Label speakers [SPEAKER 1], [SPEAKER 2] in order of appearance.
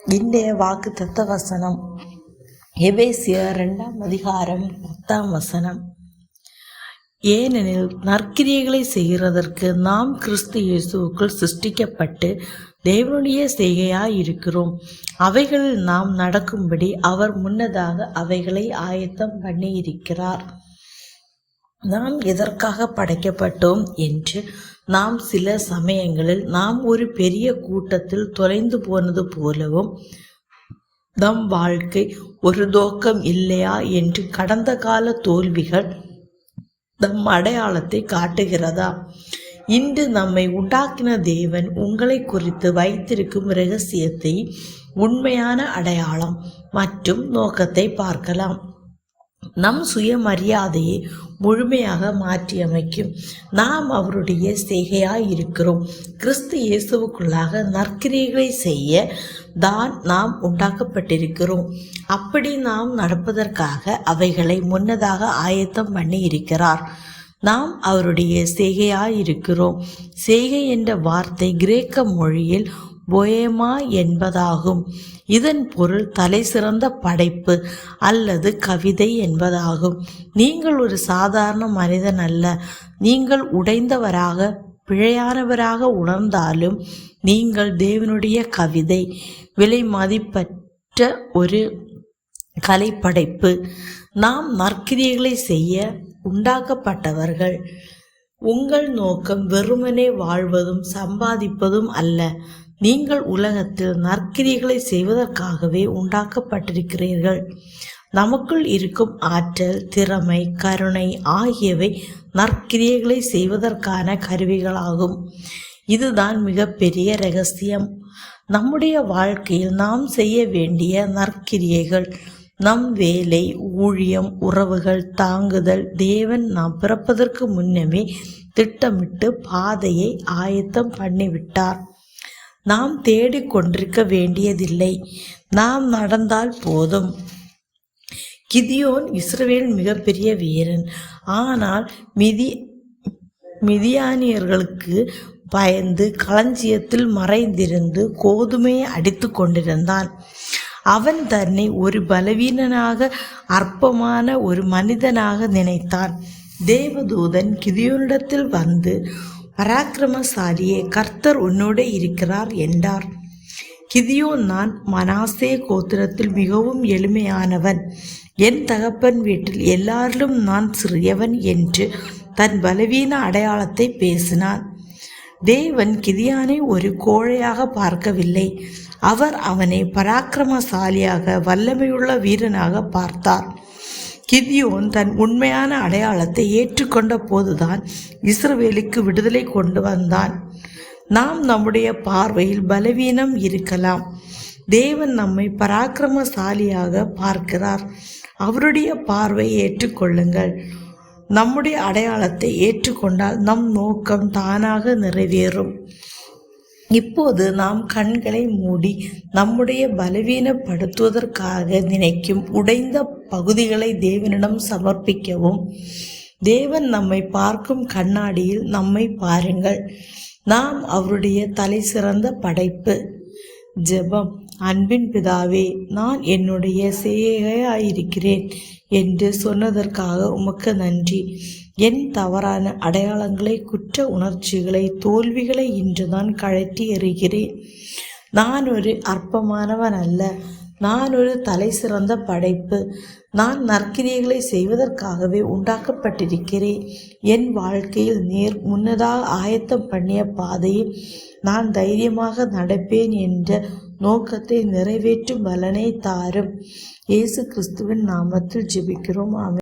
[SPEAKER 1] இன்றைய வாக்கு தத்த வசனம். எபேசிய ரெண்டாம் அதிகாரம் பத்தாம் வசனம். ஏனெனில் நற்கிரியைகளை செய்கிறதற்கு நாம் கிறிஸ்து இயேசுவுக்குள் சிருஷ்டிக்கப்பட்டு தேவனுடைய செய்கையாய் இருக்கிறோம் அவைகளில் நாம் நடக்கும்படி அவர் முன்னதாக அவைகளை ஆயத்தம் பண்ணி இருக்கிறார் நாம் எதற்காக படைக்கப்பட்டோம் என்று நாம் சில சமயங்களில் நாம் ஒரு பெரிய கூட்டத்தில் தொலைந்து போனது போலவும் நம் வாழ்க்கை ஒரு தோக்கம் இல்லையா என்று கடந்த கால தோல்விகள் நம் அடையாளத்தை காட்டுகிறதா? இன்று நம்மை உண்டாக்கின தேவன் உங்களை குறித்து வைத்திருக்கும் ரகசியத்தை உண்மையான அடையாளம் மற்றும் நோக்கத்தை பார்க்கலாம். நம் சுயமரியாதையை முழுமையாக மாற்றியமைக்கும். நாம் அவருடைய செய்கையாய் இருக்கிறோம் கிறிஸ்து இயேசுவுக்குள்ளாக நற்கிரிகளை செய்ய தான் நாம் உண்டாக்கப்பட்டிருக்கிறோம். அப்படி நாம் நடப்பதற்காக அவைகளை முன்னதாக ஆயத்தம் பண்ணி இருக்கிறார். நாம் அவருடைய செய்கையாய் இருக்கிறோம் செய்கை என்ற வார்த்தை கிரேக்க மொழியில் பொயமா என்பதாகும். இதன் பொருள் தலை சிறந்த படைப்பு அல்லது கவிதை என்பதாகும். நீங்கள் ஒரு சாதாரண மனிதன் அல்ல. நீங்கள் உடைந்தவராக பிழையானவராக உணர்ந்தாலும் நீங்கள் தேவனுடைய கவிதை விலை மதிப்பற்ற ஒரு கலைப்படைப்பு. நாம் நற்கிரியைகளை செய்ய உண்டாக்கப்பட்டவர்கள். உங்கள் நோக்கம் வெறுமனே வாழ்வதும் சம்பாதிப்பதும் அல்ல. நீங்கள் உலகத்தில் நற்கிரிகளை செய்வதற்காகவே உண்டாக்கப்பட்டிருக்கிறீர்கள். நமக்குள் இருக்கும் ஆற்றல் திறமை கருணை ஆகியவை நற்கிரியைகளை செய்வதற்கான கருவிகளாகும். இதுதான் மிகப்பெரிய ரகசியம். நம்முடைய வாழ்க்கையில் நாம் செய்ய வேண்டிய நற்கிரியைகள் நம் வேலை ஊழியம் உறவுகள் தாங்குதல் தேவன் நாம் பிறப்பதற்கு முன்னமே திட்டமிட்டு பாதையை ஆயத்தம் பண்ணிவிட்டார். நாம் தேடிக்கொண்டிருக்க வேண்டியதில்லை. நாம் நடந்தால் போதும். கிதியோன் இஸ்ரவேல் மிகப்பெரிய வீரன். ஆனால் மிதி மிதியானியர்களுக்கு பயந்து களஞ்சியத்தில் மறைந்திருந்து கோதுமையை அடித்து கொண்டிருந்தான். அவன் தன்னை ஒரு பலவீனனாக அற்பமான ஒரு மனிதனாக நினைத்தான். தேவதூதன் கிதியோனிடத்தில் வந்து பராக்கிரமசாலியே கர்த்தர் உன்னோடு இருக்கிறார் என்றார். கிதியோன் நான் மனாசே கோத்திரத்தில் மிகவும் எளிமையானவன். என் தகப்பன் வீட்டில் எல்லாரிலும் நான் சிறியவன் என்று தன் பலவீன அடையாளத்தை பேசினான். தேவன் கிதியானை ஒரு கோழையாக பார்க்கவில்லை. அவர் அவனை பராக்கிரமசாலியாக வல்லமையுள்ள வீரனாக பார்த்தார். கிதியோன் தன் உண்மையான அடையாளத்தை ஏற்றுக்கொண்ட போதுதான் இஸ்ரவேலுக்கு விடுதலை கொண்டு வந்தான். நாம் நம்முடைய பார்வையில் பலவீனம் இருக்கலாம். தேவன் நம்மை பராக்கிரமசாலியாக பார்க்கிறார். அவருடைய பார்வையை ஏற்றுக்கொள்ளுங்கள். நம்முடைய அடையாளத்தை ஏற்றுக்கொண்டால் நம் நோக்கம் தானாக நிறைவேறும். இப்போது நாம் கண்களை மூடி நம்முடைய பலவீனப்படுத்துவதற்காக நினைக்கும் உடைந்த பகுதிகளை தேவனிடம் சமர்ப்பிக்கவும். தேவன் நம்மை பார்க்கும் கண்ணாடியில் நம்மை பாருங்கள். நாம் அவருடைய தலை சிறந்த படைப்பு. ஜெபம். அன்பின் பிதாவே நான் என்னுடைய சேகையாயிருக்கிறேன் என்று சொன்னதற்காக உமக்கு நன்றி. என் தவறான அடையாளங்களை குற்ற உணர்ச்சிகளை தோல்விகளை இன்றுதான் கழட்டி எறிகிறேன். நான் ஒரு அற்பமானவன் அல்ல. நான் ஒரு தலை சிறந்த படைப்பு. நான் நற்கிரியைகளை செய்வதற்காகவே உண்டாக்கப்பட்டிருக்கிறேன். என் வாழ்க்கையில் நேர் முன்னதாக ஆயத்தம் பண்ணிய பாதையில் நான் தைரியமாக நடப்பேன் என்ற நோக்கத்தை நிறைவேற்றும் பலனை தாரும். இயேசு கிறிஸ்துவின் நாமத்தில் ஜெபிக்கிறோம். அவன்